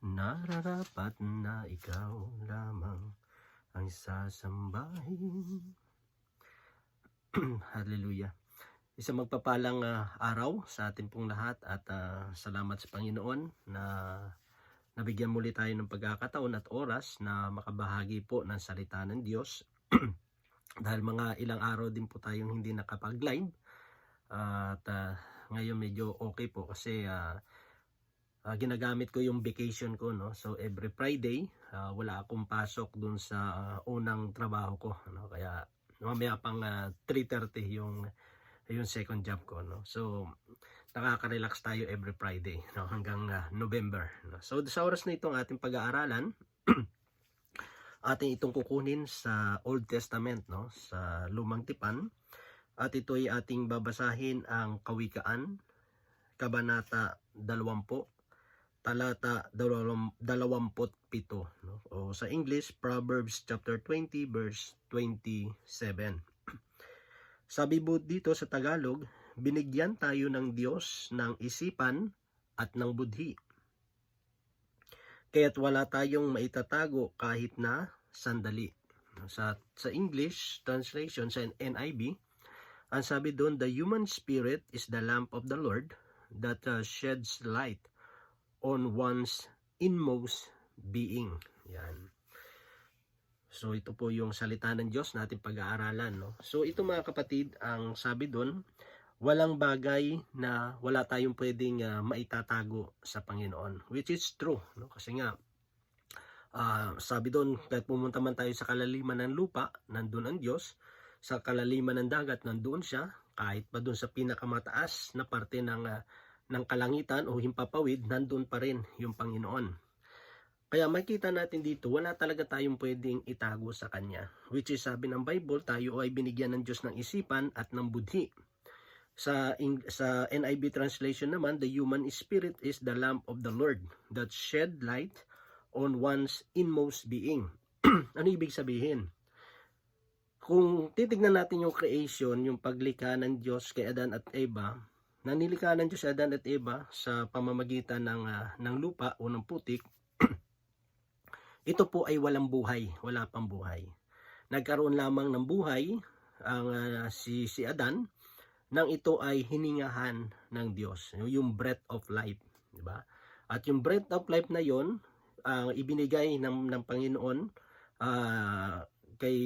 Nararapat na ikaw lamang ang sasambahin. Hallelujah. Isang magpapalang ah, araw sa ating pong lahat at ah, salamat sa Panginoon na nabigyan muli tayo ng pagkakataon at oras na makabahagi po ng salita ng Diyos. Dahil mga ilang araw din po tayong hindi nakapag-live. at ah, ngayon medyo okay po kasi ah, ah, ginagamit ko yung vacation ko no? So every Friday ah, wala akong pasok dun sa unang trabaho ko no? Kaya mamaya pang ah, 3:30 yung yung second job ko no? So nakaka-relax tayo every Friday no? Hanggang ah, November no? So sa oras na itong ating pag-aaralan ating itong kukunin sa Old Testament no? Sa Lumang Tipan. At ito ay ating babasahin ang Kawikaan Kabanata 20 talata 27 no? O sa English Proverbs chapter 20 verse 27 Sabi po dito sa Tagalog binigyan tayo ng Diyos ng isipan at ng budhi. Kaya't wala tayong maitatago kahit na sandali. Sa sa English translation sa NIV ang sabi doon the human spirit is the lamp of the Lord that uh, sheds light on one's inmost being. Yan. So ito po yung salita ng Diyos natin pag-aaralan. No? So ito mga kapatid, ang sabi doon, walang bagay na wala tayong pwedeng uh, maitatago sa Panginoon. Which is true. No? Kasi nga, ah, sabi doon, kahit pumunta man tayo sa kalaliman ng lupa, nandun ang Diyos. Sa kalaliman ng dagat, nandun siya. Kahit pa doon sa pinakamataas na parte ng ah, ng kalangitan o himpapawid, nandun pa rin yung Panginoon. Kaya makita natin dito, wala talaga tayong pwedeng itago sa Kanya. Which is sabi ng Bible, tayo ay binigyan ng Diyos ng isipan at ng budhi. Sa, sa NIV translation naman, the human spirit is the lamp of the Lord that shed light on one's inmost being. ano ibig sabihin? Kung titignan natin yung creation, yung paglikha ng Diyos kay Adan at Eva, nanilikha ng Diyos Adan at Eva sa pamamagitan ng, ah, ng lupa o ng putik, ito po ay walang buhay, wala pang buhay. Nagkaroon lamang ng buhay ang ah, si si Adan nang ito ay hiningahan ng Diyos, yung breath of life, di ba? At yung breath of life na yon ang ibinigay ng ng Panginoon ah, kay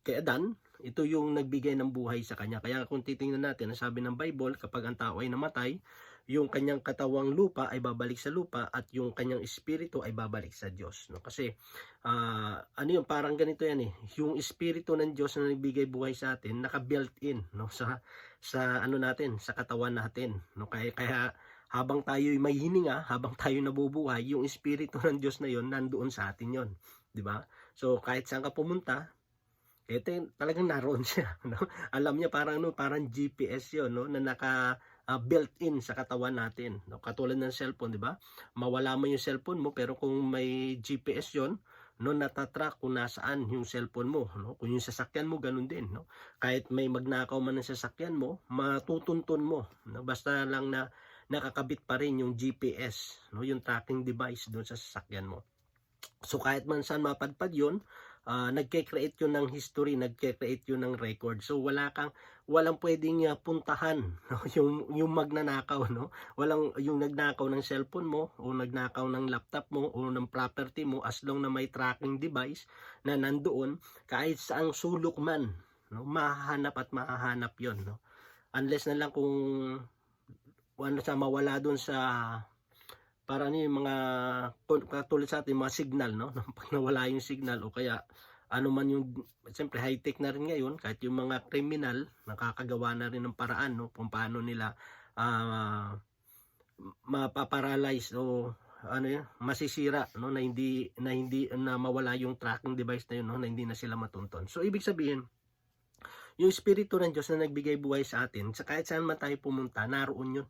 kay Adan, ito yung nagbigay ng buhay sa kanya. Kaya kung titingnan natin, ang ng Bible, kapag ang tao ay namatay, yung kanyang katawang lupa ay babalik sa lupa at yung kanyang espiritu ay babalik sa Diyos. No? Kasi ah, ano yung parang ganito yan eh. Yung espiritu ng Diyos na nagbigay buhay sa atin, naka-built in no? sa, sa ano natin, sa katawan natin. No? Kaya, kaya habang tayo may hininga, habang tayo nabubuhay, yung espiritu ng Diyos na yon nandoon sa atin yon, 'di ba? So kahit saan ka pumunta, ito talagang naroon siya, no? Alam niya parang no, parang GPS 'yon, no, na naka ah, built-in sa katawan natin, no? Katulad ng cellphone, 'di ba? Mawala mo yung cellphone mo pero kung may GPS 'yon, no natatrack kung nasaan yung cellphone mo, no? Kung yung sasakyan mo ganun din, no? Kahit may magnakaw man ng sasakyan mo, matutuntun mo, no? Basta lang na nakakabit pa rin yung GPS, no, yung tracking device doon sa sasakyan mo. So kahit man saan mapadpad 'yon, ah, nagke-create 'yun ng history, nagke-create 'yun ng record. So wala kang walang pwedeng ah, puntahan, no, yung yung magnanakaw, no. Walang yung nagnakaw ng cellphone mo o nagnakaw ng laptop mo o ng property mo as long na may tracking device na nandoon kahit saang sulok man, no, mahahanap at mahahanap 'yon, no. Unless na lang kung ano sa mawala doon sa para ano yung mga tul- katulad sa atin mga signal no pag nawala yung signal o kaya ano man yung siyempre high tech na rin ngayon kahit yung mga criminal nakakagawa na rin ng paraan no kung paano nila ah mapaparalyze o ano yun, masisira no na hindi na hindi na mawala yung tracking device na yun no na hindi na sila matunton. So ibig sabihin yung espiritu ng Diyos na nagbigay buhay sa atin, sa kahit saan man tayo pumunta, naroon yun.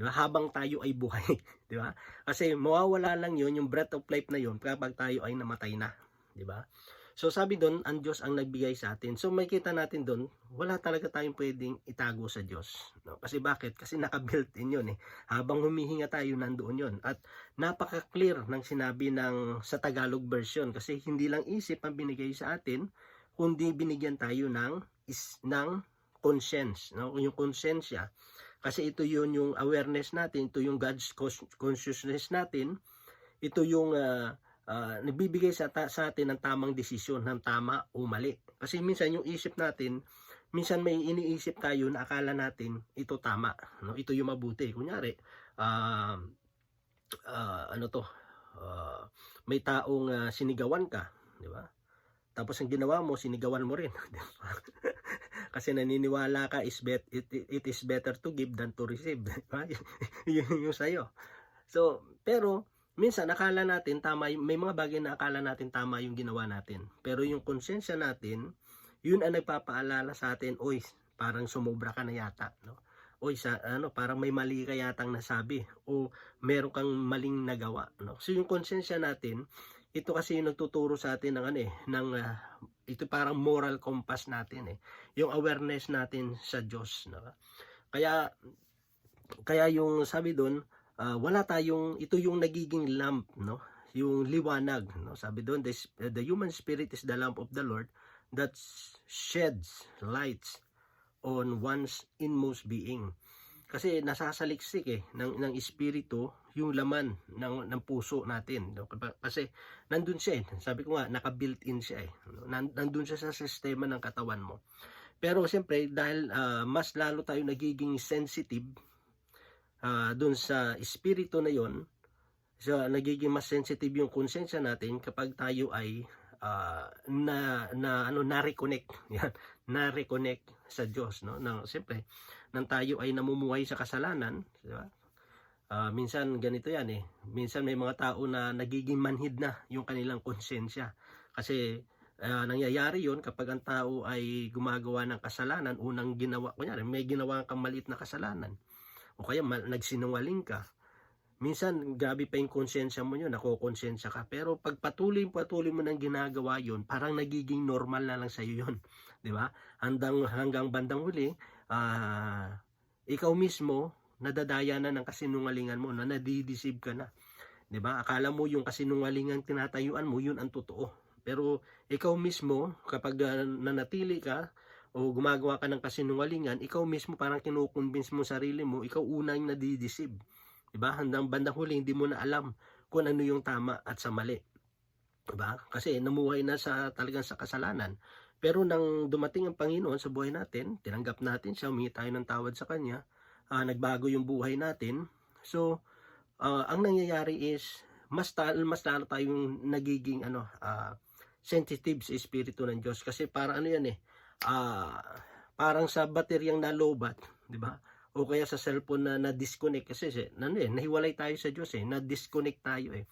Di ba? Habang tayo ay buhay. Di ba? Kasi mawawala lang yun, yung breath of life na yun, kapag tayo ay namatay na. Di ba? So sabi doon, ang Diyos ang nagbigay sa atin. So may kita natin doon, wala talaga tayong pwedeng itago sa Diyos. No? Kasi bakit? Kasi naka-built in yun eh. Habang humihinga tayo, nandoon yun. At napaka-clear ng sinabi ng sa Tagalog version. Kasi hindi lang isip ang binigay sa atin, kundi binigyan tayo ng, is, ng conscience. No? Yung konsensya. Kasi ito yun yung awareness natin, ito yung God's cons- consciousness natin, ito yung uh, uh, nagbibigay sa, sa atin ng tamang desisyon, ng tama o mali. Kasi minsan yung isip natin, minsan may iniisip tayo na akala natin ito tama, no? ito yung mabuti. Kunyari, uh, uh, ano to, uh, may taong uh, sinigawan ka, di ba? Tapos ang ginawa mo, sinigawan mo rin. Kasi naniniwala ka is bet it, it is better to give than to receive. di ba? yun yung sa'yo. So, pero minsan akala natin tama may mga bagay na akala natin tama yung ginawa natin pero yung konsensya natin yun ang nagpapaalala sa atin oy parang sumobra ka na yata no oy sa ano parang may mali ka yatang nasabi o meron kang maling nagawa no so yung konsensya natin ito kasi yung nagtuturo sa atin ng ano eh ng ah, ito parang moral compass natin eh. Yung awareness natin sa Diyos no? Kaya kaya yung sabi doon uh, wala tayong ito yung nagiging lamp no? Yung liwanag no? Sabi doon the, the human spirit is the lamp of the Lord that sheds lights on one's inmost being kasi nasasaliksik eh ng ng espiritu yung laman ng ng puso natin. No? kasi nandun siya eh. Sabi ko nga naka-built in siya eh. Nandun siya sa sistema ng katawan mo. Pero siyempre dahil uh, mas lalo tayo nagiging sensitive uh, dun sa espiritu na yon so nagiging mas sensitive yung konsensya natin kapag tayo ay uh, na na ano na reconnect yan na reconnect sa Diyos no? Nang siyempre nang tayo ay namumuhay sa kasalanan di ba uh, minsan ganito yan eh minsan may mga tao na nagiging manhid na yung kanilang konsensya kasi uh, nangyayari yon kapag ang tao ay gumagawa ng kasalanan unang ginawa kunyari may ginawa kang maliit na kasalanan o kaya mal, nagsinungaling ka, minsan gabi pa yung konsensya mo yun, nakokonsensya ka. Pero pag patuloy patuloy mo nang ginagawa yun, parang nagiging normal na lang sa'yo yun. Ba? Hanggang, hanggang bandang huli, uh, ikaw mismo, nadadaya na ng kasinungalingan mo, na nadideceive ka na. 'di ba? Akala mo yung kasinungalingan tinatayuan mo, yun ang totoo. Pero ikaw mismo, kapag uh, nanatili ka o gumagawa ka ng kasinungalingan, ikaw mismo parang kinukonvince mo sarili mo, ikaw unang nadideceive. Diba? Hanggang bandang huli, hindi mo na alam kung ano yung tama at sa mali. Diba? Kasi namuhay na sa talagang sa kasalanan. Pero nang dumating ang Panginoon sa buhay natin, tinanggap natin siya, humingi tayo ng tawad sa Kanya, uh, nagbago yung buhay natin. So, uh, ang nangyayari is, mas, ta- mas lalo tayong nagiging ano, uh, sensitive sa Espiritu ng Diyos. Kasi para ano yan eh, uh, parang sa bateryang nalobat, di ba? O kaya sa cellphone na na-disconnect kasi ano eh, nahiwalay tayo sa Diyos eh, na-disconnect tayo eh.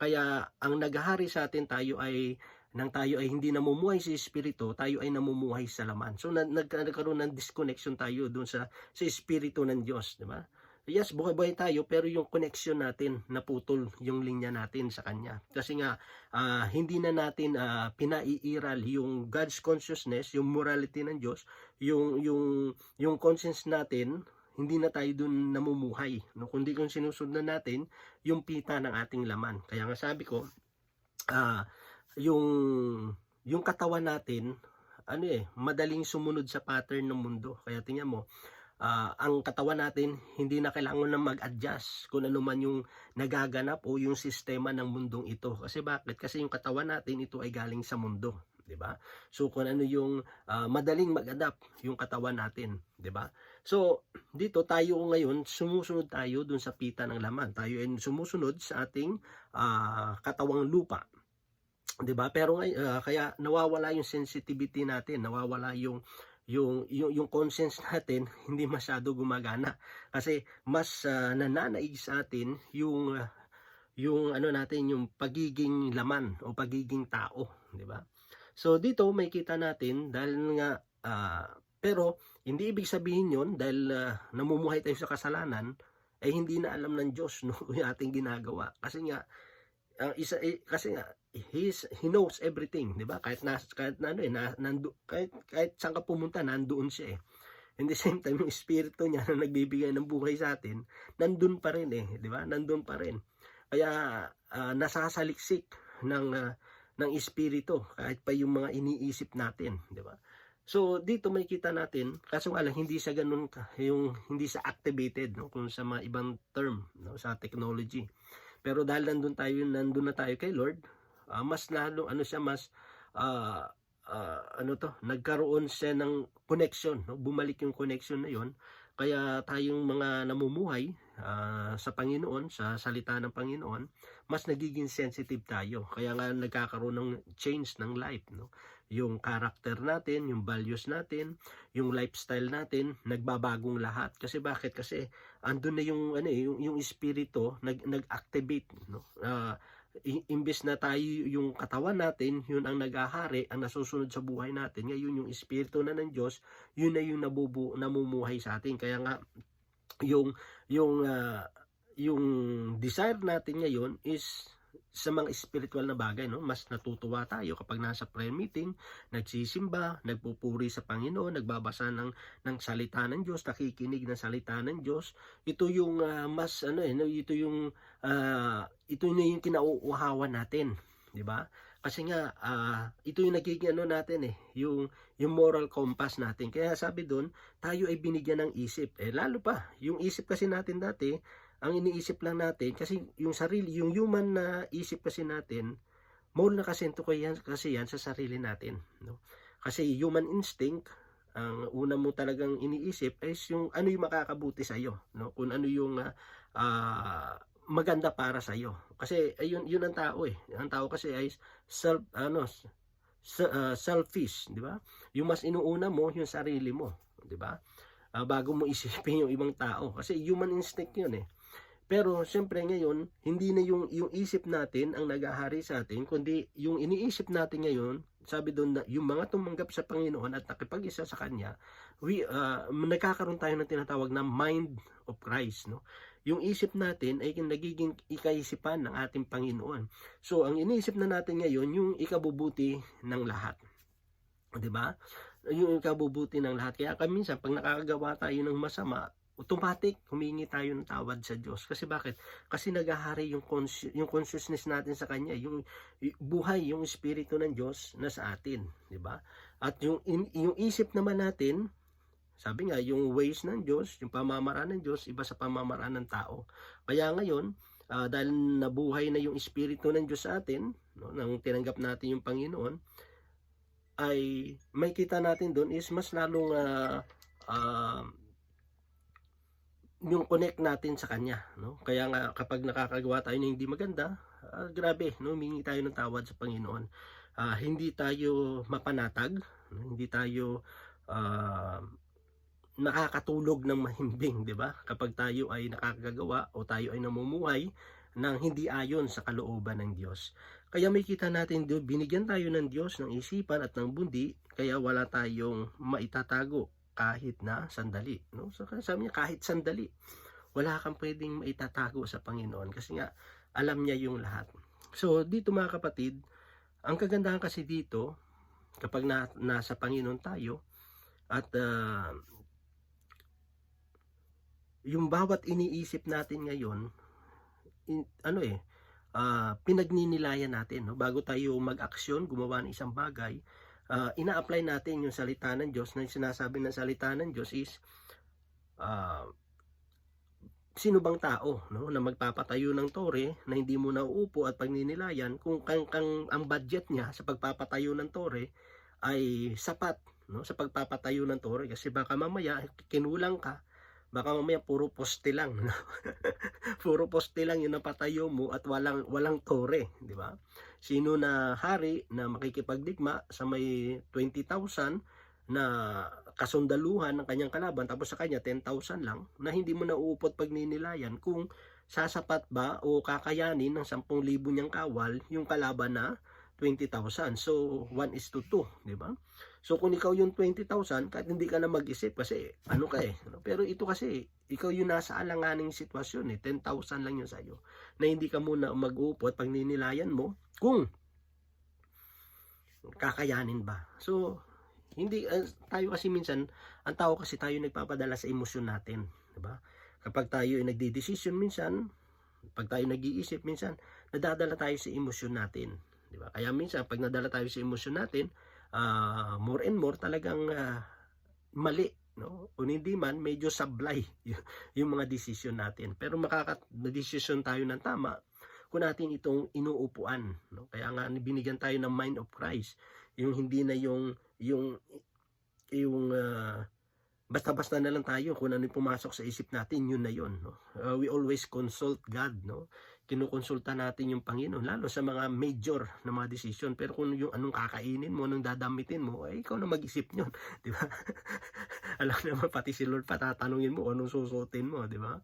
Kaya ang naghahari sa atin tayo ay nang tayo ay hindi namumuhay sa espiritu, tayo ay namumuhay sa laman. So nag nagkaroon ng disconnection tayo doon sa sa espiritu ng Diyos, di ba? yes, buhay-buhay tayo, pero yung connection natin, naputol yung linya natin sa Kanya. Kasi nga, uh, hindi na natin uh, pinaiiral yung God's consciousness, yung morality ng Diyos, yung, yung, yung conscience natin, hindi na tayo dun namumuhay. No? Kundi kung sinusundan natin, yung pita ng ating laman. Kaya nga sabi ko, uh, yung, yung katawan natin, ano eh, madaling sumunod sa pattern ng mundo. Kaya tingnan mo, uh, ang katawan natin hindi na kailangan na mag-adjust kung ano man yung nagaganap o yung sistema ng mundong ito. Kasi bakit? Kasi yung katawan natin ito ay galing sa mundo, 'di ba? So kung ano yung uh, madaling mag-adapt yung katawan natin, 'di ba? So dito tayo ngayon sumusunod tayo dun sa pita ng laman. Tayo ay sumusunod sa ating uh, katawang lupa. 'Di ba? Pero uh, kaya nawawala yung sensitivity natin, nawawala yung yung, yung, yung conscience natin hindi masyado gumagana. Kasi mas uh, nananaig sa atin yung, uh, yung ano natin, yung pagiging laman o pagiging tao. di ba So dito may kita natin dahil nga, uh, pero hindi ibig sabihin yon dahil uh, namumuhay tayo sa kasalanan, ay hindi na alam ng Diyos no, yung ating ginagawa. Kasi nga, ang isa eh, kasi nga he's, he knows everything, 'di ba? Kahit na kahit na ano eh, na, nandu, kahit kahit saan ka pumunta, nandoon siya eh. In the same time, yung espiritu niya na nagbibigay ng buhay sa atin, nandun pa rin eh, 'di ba? Nandun pa rin. Kaya ah, nasasaliksik ng ah, ng espiritu kahit pa yung mga iniisip natin, 'di ba? So dito may kita natin, kaso nga lang hindi siya ganun yung hindi siya activated no kung sa mga ibang term no sa technology. Pero dahil nandun tayo, nandun na tayo kay Lord, ah, mas lalo ano siya mas ah, ah, ano to, nagkaroon siya ng connection, no? Bumalik yung connection na 'yon. Kaya tayong mga namumuhay ah, sa Panginoon, sa salita ng Panginoon, mas nagiging sensitive tayo. Kaya nga nagkakaroon ng change ng life, no? Yung character natin, yung values natin, yung lifestyle natin, nagbabagong lahat. Kasi bakit? Kasi andun na yung ano eh, yung, yung espiritu nag nag-activate, no? I- imbes na tayo yung katawan natin, yun ang nag-ahari, ang nasusunod sa buhay natin. Ngayon yung espiritu na ng Diyos, yun na yung nabubu namumuhay sa atin. Kaya nga yung yung ah, yung desire natin ngayon is sa mga spiritual na bagay, no? Mas natutuwa tayo kapag nasa prayer meeting, nagsisimba, nagpupuri sa Panginoon, nagbabasa ng ng salita ng Diyos, nakikinig ng salita ng Diyos. Ito yung ah, mas ano eh, ito yung ah, ito na yung kinauuhawan natin, 'di ba? Kasi nga ah, ito yung nagiging ano natin eh, yung yung moral compass natin. Kaya sabi doon, tayo ay binigyan ng isip. Eh lalo pa, yung isip kasi natin dati, ang iniisip lang natin kasi yung sarili, yung human na isip kasi natin, more na kasi ito yan, kasi yan sa sarili natin, no? Kasi human instinct, ang una mo talagang iniisip is yung ano yung makakabuti sa iyo, no? Kung ano yung ah, ah, maganda para sa iyo. Kasi ayun yun ang tao eh. Ang tao kasi ay self ano ah, selfish, di ba? Yung mas inuuna mo yung sarili mo, di ba? Ah, bago mo isipin yung ibang tao kasi human instinct yun eh. Pero siyempre ngayon, hindi na yung yung isip natin ang nagahari sa atin, kundi yung iniisip natin ngayon, sabi doon na yung mga tumanggap sa Panginoon at nakipag-isa sa Kanya, we, ah, nagkakaroon tayo ng tinatawag na mind of Christ. No? Yung isip natin ay nagiging ikaisipan ng ating Panginoon. So, ang iniisip na natin ngayon, yung ikabubuti ng lahat. 'Di ba? Yung ikabubuti ng lahat. Kaya kami minsan, pag nakakagawa tayo ng masama, automatic humingi tayo ng tawad sa Diyos. Kasi bakit? Kasi nagahari yung, consci- yung consciousness natin sa Kanya, yung buhay, yung espiritu ng Diyos na sa atin, di ba? At yung in- yung isip naman natin, sabi nga, yung ways ng Diyos, yung pamamaraan ng Diyos, iba sa pamamaraan ng tao. Kaya ngayon, ah, dahil nabuhay na yung espiritu ng Diyos sa atin, no, nang tinanggap natin yung Panginoon, ay may kita natin doon is mas lalong ah, ah, yung connect natin sa kanya no? Kaya nga kapag nakakagawa tayo ng hindi maganda ah, grabe no? Humingi tayo ng tawad sa Panginoon. Ah, hindi tayo mapanatag hindi tayo ah, nakakatulog ng mahimbing di ba? Kapag tayo ay nakakagawa o tayo ay namumuhay ng hindi ayon sa kalooban ng Diyos. Kaya may kita natin binigyan tayo ng Diyos ng isipan at ng bundi kaya wala tayong maitatago kahit na sandali. No? So, sabi niya, kahit sandali, wala kang pwedeng maitatago sa Panginoon kasi nga alam niya yung lahat. So, dito mga kapatid, ang kagandahan kasi dito, kapag na, nasa Panginoon tayo, at ah, yung bawat iniisip natin ngayon, in- ano eh, ah, pinagninilayan natin. No? Bago tayo mag-aksyon, gumawa ng isang bagay, ah, ina-apply natin yung salita ng Diyos na sinasabi ng salita ng Diyos is ah, sino bang tao no na magpapatayo ng tore na hindi mo nauupo at pagninilayan kung kang, kang ang budget niya sa pagpapatayo ng tore ay sapat no sa pagpapatayo ng tore kasi baka mamaya kinulang ka baka mamaya puro poste lang no? puro poste lang yung napatayo mo at walang walang tore di ba sino na hari na makikipagdigma sa may 20,000 na kasundaluhan ng kanyang kalaban tapos sa kanya 10,000 lang na hindi mo nauupot pagninilayan kung sasapat ba o kakayanin ng 10,000 niyang kawal yung kalaban na 20,000. So 1 is to 2, di ba? So kung ikaw yung 20,000, kahit hindi ka na mag-isip kasi ano ka eh. Pero ito kasi, ikaw yung nasa alanganing sitwasyon eh. 10,000 lang yun sa'yo. Na hindi ka muna mag-uupo at pag ninilayan mo, kung kakayanin ba. So, hindi, uh, tayo kasi minsan, ang tao kasi tayo nagpapadala sa emosyon natin. Diba? Kapag tayo ay nagdi-decision minsan, pag tayo nag-iisip minsan, nadadala tayo sa emosyon natin. Diba? Kaya minsan, pag nadala tayo sa emosyon natin, ah, more and more talagang ah, mali no? Kung hindi man medyo sablay yung mga desisyon natin. Pero makaka-desisyon tayo ng tama kung natin itong inuupuan no? Kaya nga binigyan tayo ng mind of Christ. Yung hindi na yung yung yung ah, basta-basta na lang tayo kung ano pumasok sa isip natin yun na yun no? Ah, we always consult God no kinukonsulta natin yung Panginoon lalo sa mga major na mga desisyon pero kung yung anong kakainin mo anong dadamitin mo ay ikaw na mag-isip nyon di ba? Alam naman pati si Lord patatanungin mo anong susuotin mo di ba?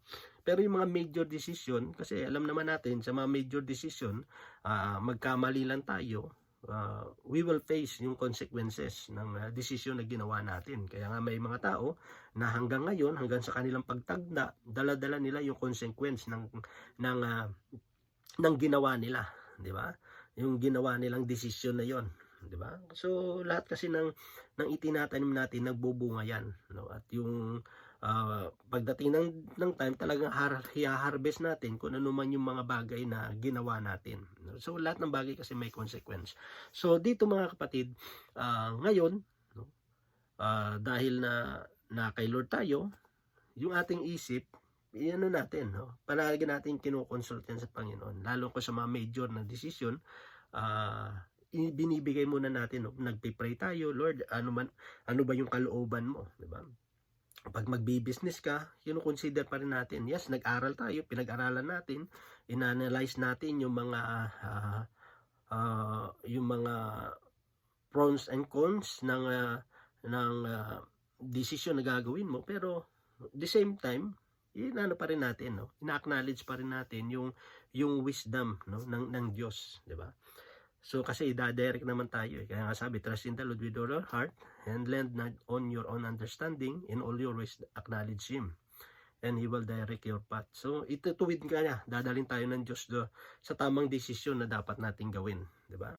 Pero yung mga major decision kasi alam naman natin sa mga major decision ah, magkamali lang tayo ah, we will face yung consequences ng ah, decision na ginawa natin kaya nga may mga tao na hanggang ngayon hanggang sa kanilang pagtagda dala-dala nila yung consequence ng ng ah, ng ginawa nila, 'di ba? Yung ginawa nilang desisyon na 'yon, 'di ba? So lahat kasi ng ng itinatanim natin nagbubunga 'yan, no? At yung ah, pagdating ng ng time talagang har harvest natin kung ano man yung mga bagay na ginawa natin. So lahat ng bagay kasi may consequence. So dito mga kapatid, ah, ngayon, no? Ah, dahil na na kay Lord tayo, yung ating isip iano natin, no? Palagi natin kinukonsult yan sa Panginoon. Lalo ko sa mga major na decision, ah binibigay muna natin, no? nagpe-pray tayo, Lord, ano man ano ba yung kalooban mo, di ba? Pag magbi-business ka, kino-consider pa rin natin. Yes, nag-aral tayo, pinag-aralan natin, inanalyze natin yung mga ah, ah, yung mga pros and cons ng ah, ng ah, decision na gagawin mo, pero the same time, inano pa rin natin no ina-acknowledge pa rin natin yung yung wisdom no ng ng Diyos di ba so kasi i-direct naman tayo eh. kaya nga sabi trust in the Lord with all your heart and lend not on your own understanding. In all your ways acknowledge him. And he will direct your path. So itutuwid ka niya. Dadalhin tayo ng Diyos do sa tamang desisyon na dapat nating gawin. Ba